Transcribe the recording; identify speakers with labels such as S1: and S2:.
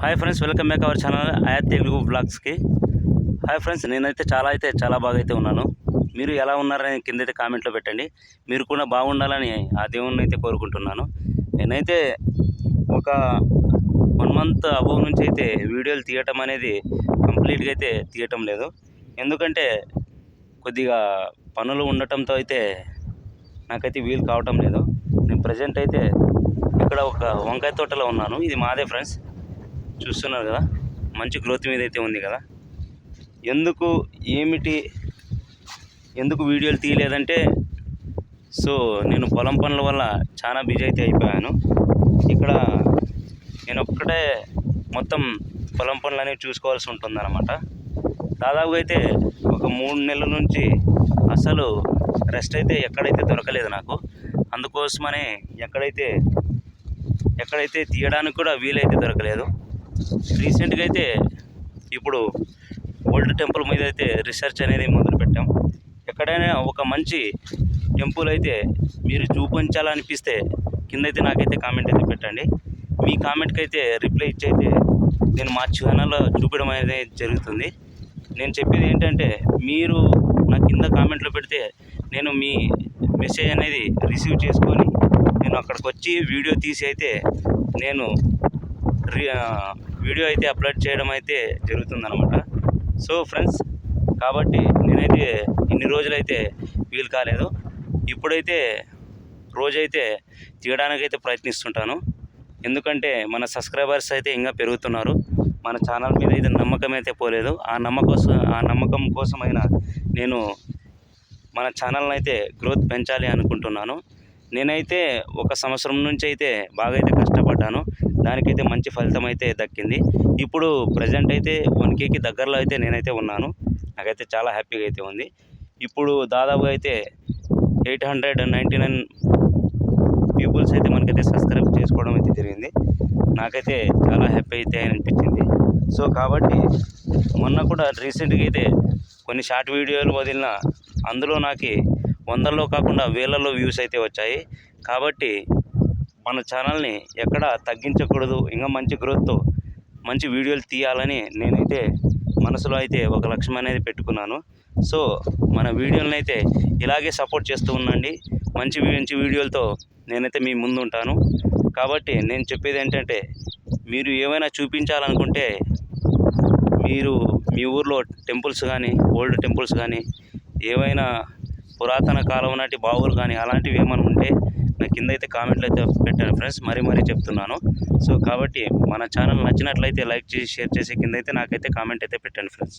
S1: Hi friends welcome back our channel ఆయా Telugu బ్లాగ్స్కి hi friends నేనైతే చాలా అయితే చాలా బాగా అయితే ఉన్నాను. మీరు ఎలా ఉన్నారని కింద అయితే కామెంట్లో పెట్టండి. మీరు కూడా బాగుండాలని ఆ దేవుణ్ణి అయితే కోరుకుంటున్నాను. నేనైతే ఒక వన్ మంత్ అబవ్ నుంచి అయితే వీడియోలు తీయటం అనేది కంప్లీట్గా అయితే తీయటం లేదు. ఎందుకంటే కొద్దిగా పనులు ఉండటంతో అయితే నాకైతే వీలు కావటం లేదు. నేను ప్రజెంట్ అయితే ఇక్కడ ఒక వంకాయ తోటలో ఉన్నాను. ఇది మాదే ఫ్రెండ్స్ చూస్తున్నారు కదా? మంచి గ్రోత్ మీద అయితే ఉంది కదా? ఎందుకు ఏమిటి? ఎందుకు వీడియోలు తీయలేదంటే సో నేను పొలం పనుల వల్ల చాలా బిజీ అయితే అయిపోయాను. ఇక్కడ నేను ఒక్కటే మొత్తం పొలం పనులు అనేవి చూసుకోవాల్సి ఉంటుందన్నమాట. దాదాపుగా అయితే ఒక మూడు నెలల నుంచి అసలు రెస్ట్ అయితే ఎక్కడైతే దొరకలేదు నాకు. అందుకోసమనే ఎక్కడైతే ఎక్కడైతే తీయడానికి కూడా వీలైతే దొరకలేదు. రీసెంట్గా అయితే ఇప్పుడు ఓల్డ్ టెంపుల్ మీద అయితే రీసెర్చ్ అనేది మొదలుపెట్టాం ఎక్కడైనా ఒక మంచి టెంపుల్ అయితే మీరు చూపించాలనిపిస్తే కింద అయితే నాకైతే కామెంట్ అయితే పెట్టండి. మీ కామెంట్కి అయితే రిప్లై ఇచ్చి అయితే నేను మా ఛానల్లో చూపించడం అనేది జరుగుతుంది. నేను చెప్పేది ఏంటంటే మీరు నా కింద కామెంట్లో పెడితే నేను మీ మెసేజ్ అనేది రిసీవ్ చేసుకొని నేను అక్కడికి వచ్చి వీడియో తీసి అయితే నేను రి- వీడియో అయితే అప్లోడ్ చేయడం అయితే జరుగుతుందనమాట సో ఫ్రెండ్స్ కాబట్టి నేనైతే ఇన్ని రోజులైతే వీలు కాలేదు. ఇప్పుడైతే రోజైతే తీయడానికైతే ప్రయత్నిస్తుంటాను. ఎందుకంటే మన సబ్స్క్రైబర్స్ అయితే ఇంకా పెరుగుతున్నారు. మన ఛానల్ మీద అయితే నమ్మకం అయితే పోలేదు. ఆ నమ్మకం ఆ నమ్మకం కోసమైనా నేను మన ఛానల్ని అయితే గ్రోత్ పెంచాలి అనుకుంటున్నాను. నేనైతే ఒక సంవత్సరం నుంచి అయితే బాగా అయితే కష్టపడ్డాను. దానికైతే మంచి ఫలితం అయితే దక్కింది. ఇప్పుడు ప్రజెంట్ అయితే వన్ కేకి దగ్గరలో అయితే నేనైతే ఉన్నాను. నాకైతే చాలా హ్యాపీగా అయితే ఉంది. ఇప్పుడు దాదాపుగా అయితే eight hundred ninety nine peoples అయితే మనకైతే సబ్స్క్రైబ్ చేసుకోవడం అయితే జరిగింది. నాకైతే చాలా హ్యాపీ అయితే అనిపించింది. సో కాబట్టి మొన్న కూడా రీసెంట్గా అయితే కొన్ని షార్ట్ వీడియోలు వదిలిన అందులో నాకు వందల్లో కాకుండా వేలల్లో వ్యూస్ అయితే వచ్చాయి. కాబట్టి మన ఛానల్ని ఎక్కడ తగ్గించకూడదు. ఇంకా మంచి గ్రోత్తో మంచి వీడియోలు తీయాలని నేనైతే మనసులో అయితే ఒక లక్ష్యం అనేది పెట్టుకున్నాను. సో మన వీడియోలను అయితే ఇలాగే సపోర్ట్ చేస్తూ ఉండండి. మంచి మంచి వీడియోలతో నేనైతే మీ ముందు ఉంటాను కాబట్టి నేను చెప్పేది ఏంటంటే మీరు ఏమైనా చూపించాలనుకుంటే మీరు మీ ఊర్లో టెంపుల్స్ కానీ ఓల్డ్ టెంపుల్స్ కానీ ఏవైనా పురాతన కాలం నాటి బావులు కానీ అలాంటివి ఏమైనా ఉంటే కింద అయితే కామెంట్లు అయితే పెట్టాను ఫ్రెండ్స్ మరీ మరీ చెప్తున్నాను. సో కాబట్టి మన ఛానల్ నచ్చినట్లయితే లైక్ చేసి షేర్ చేసి కింద అయితే నాకైతే కామెంట్ అయితే పెట్టండి ఫ్రెండ్స్.